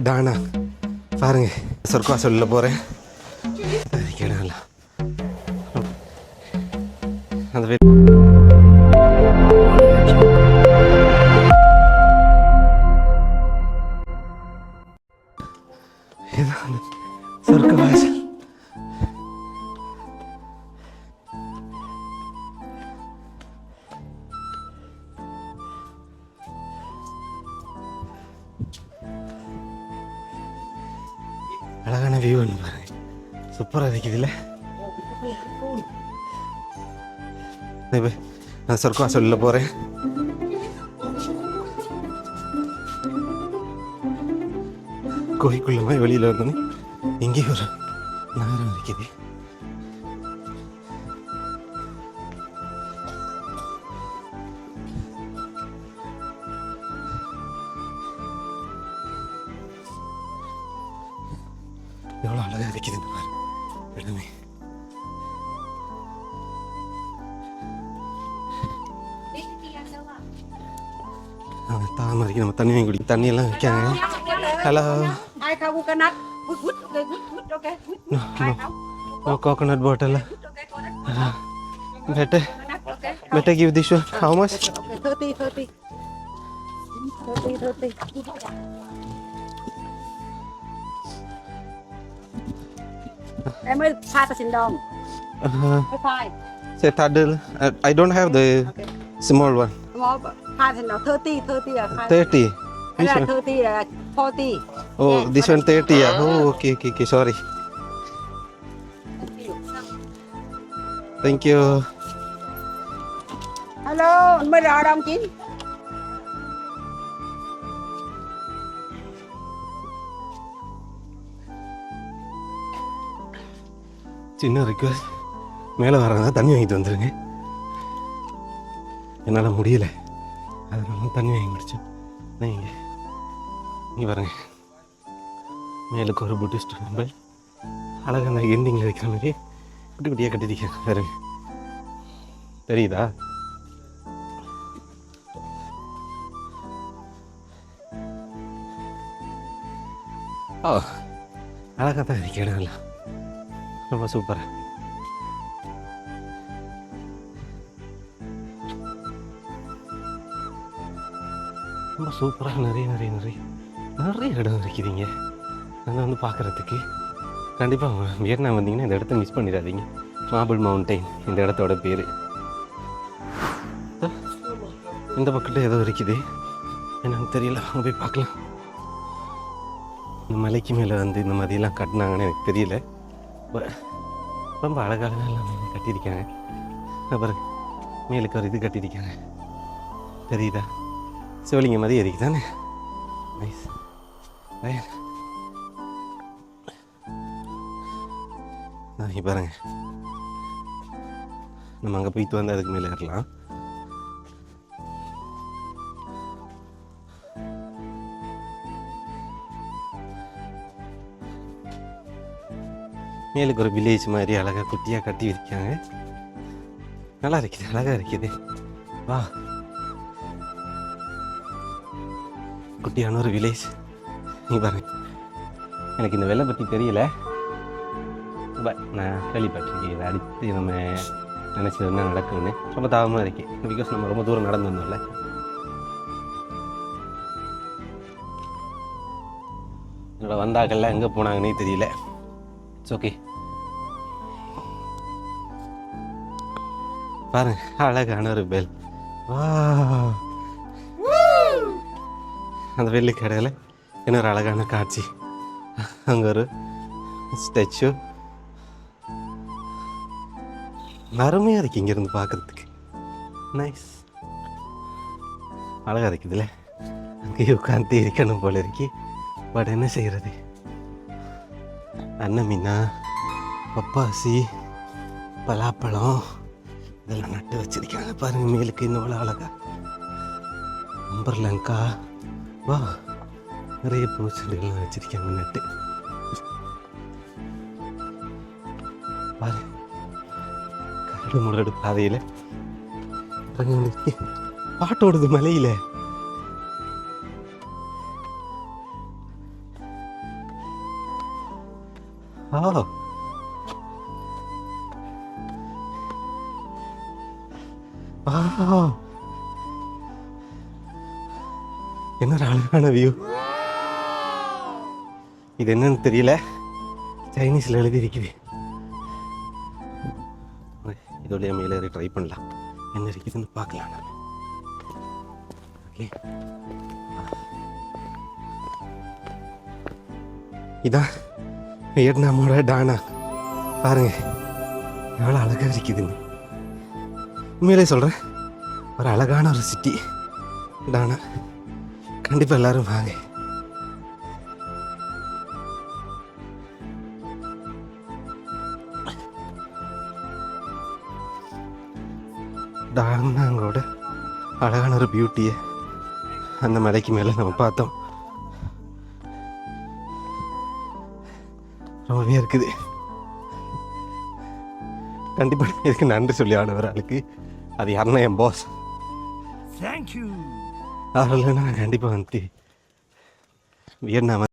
டானா பாருங்க. சொர்க்கா சொல்ல போகிறேன் அந்த அழகான வியூ ஒன்று பாருங்க. சூப்பராக இருக்குதுல்ல இல்லை நான் சொர்க்கா சொல்ல போகிறேன் கோயிக்குள்ளமாக வெளியில் வந்தோன்னே இங்கே ஒரு நகரம் இருக்குது. ఎవడో అలాగే వెక్కి తింటున్నారు ఎడమి தாமரை நம்ம தண்ணி குடி தண்ணியெல்லாம் வைக்காங்க hello no coconut bottle better better give this Em ơi, pha a xin đồng. Uh, uh-huh. pha. Sẽ ta đưa. Uh, I don't have the okay. small one. Small, pha xin 30, 30 30. This one? 30 40. Oh, yeah, this one 30 à. Oh, okay, okay, okay, sorry. Thank you. Hello, mới rõ đồng chín. சின்ன request மேலே வர்றதா தண்ணி வாங்கிட்டு வந்துடுங்க என்னால் முடியல. அதனால தண்ணி வாங்கி முடிச்சேன் நீங்க இங்கே. பாருங்க. மேலுக்கு ஒரு புட்டிஸ்ட் டெம்பிள் அழகாக அந்த எண்டிங்கில் வைக்கிற மாதிரி குட்டி குட்டியாக கட்டிருக்கேன் பாருங்க. தெரியுதா? ஓ அழகாக தான் இருக்கேன் இடம் எல்லாம் ரொம்ப சூப்பராக ரொம்ப சூப்பராக நிறைய நிறைய நிறைய நிறைய இடம் இருக்குதுங்க. அதை வந்து பார்க்குறதுக்கு கண்டிப்பாக வியட்நாம் வந்தீங்கன்னா இந்த இடத்த மிஸ் பண்ணிடாதீங்க. மாபிள் மவுண்டைன் இந்த இடத்தோட பேர். இந்த பக்கத்தில் ஏதோ இருக்குது. என்னன்னு தெரியல. அங்கே போய் பார்க்கலாம். இந்த மலைக்கு மேலே வந்து இந்த மாதிரிலாம் கட்டினாங்கன்னு எனக்கு தெரியல. ப- ரொம்ப அழகாக எல்லாம் கட்டியிருக்காங்க அப்புறம் மேலுக்கு ஒரு இது கட்டியிருக்காங்க தெரியுதா? சிவலிங்க மாதிரி எரிக்கு தானே நைஸ் பாருங்க. நம்ம அங்கே போயிட்டு வந்து அதுக்கு மேலே ஏறலாம். மேலுக்கு ஒரு வில்லேஜ் மாதிரி அழகாக குட்டியாக கட்டி இருக்காங்க நல்லா இருக்குது அழகாக இருக்குது. வா. குட்டியான ஒரு வில்லேஜ் நீ பாருங்க. எனக்கு இந்த வெள்ளை பற்றி தெரியல. பட் நான் கேள்விப்பட்டிருக்கேன். இதை அடுத்து நம்ம நினச்சது என்ன நடக்கும்னு. ரொம்ப தாபமாக இருக்கேன் பிகாஸ் நம்ம ரொம்ப தூரம் நடந்து வந்தோம்ல என்னோட வந்தாக்கள்லாம் எங்கே போனாங்கன்னே தெரியல. இட்ஸ் ஓகே பாருங்க அழகான ஒரு பெல். அந்த வெள்ளி கடையில் இன்னொரு அழகான காட்சி. அங்கே ஒரு ஸ்டாச்சு. அருமையாக இருக்கு இங்கேருந்து பார்க்குறதுக்கு நைஸ் அழகாக இருக்குதுல்ல? அங்கேயே உட்காந்து இருக்கணும் போல இருக்கு. பட் என்ன செய்கிறது அன்னமீனா பப்பாசி பலாப்பழம் இதெல்லாம் நட்டு வச்சிருக்காங்க பாருங்க மேலுக்கு இன்னும் அழகா. அம்பர்லங்கா வா நிறைய பூச்செடிகள்லாம் வச்சிருக்காங்க நட்டு. பாரு கரடு முரடு பாதையில். பாட்டோடது மலையில். Oh. oh. Wow. என்ன ஒரு அழகான வியூ இது என்னன்னு தெரியல. சைனீஸில் எழுதியிருக்குது. இதோடைய மேலே ட்ரை பண்ணலாம். என்ன இருக்குதுன்னு பார்க்கலாம் நம்ம ஓகே இதான். வியட்நாமோட டானா. பாருங்க எவ்வளோ அழகாக இருக்குதுன்னு உண்மையிலே சொல்கிறேன் ஒரு அழகான ஒரு சிட்டி டானா. கண்டிப்பாக எல்லாரும் வாங்க. டானாங்கோட அழகான ஒரு பியூட்டியை அந்த மலைக்கு மேலே நம்ம பார்த்தோம். ரொம்பவே இருக்குது. கண்டிப்பாக இதுக்கு நன்றி சொல்லி ஆனவர் ஆளுக்கு அது யாருன்னா என் பாஸ் you. அவர்கள் நான் கண்டிப்பாக வந்து வியட்நாம்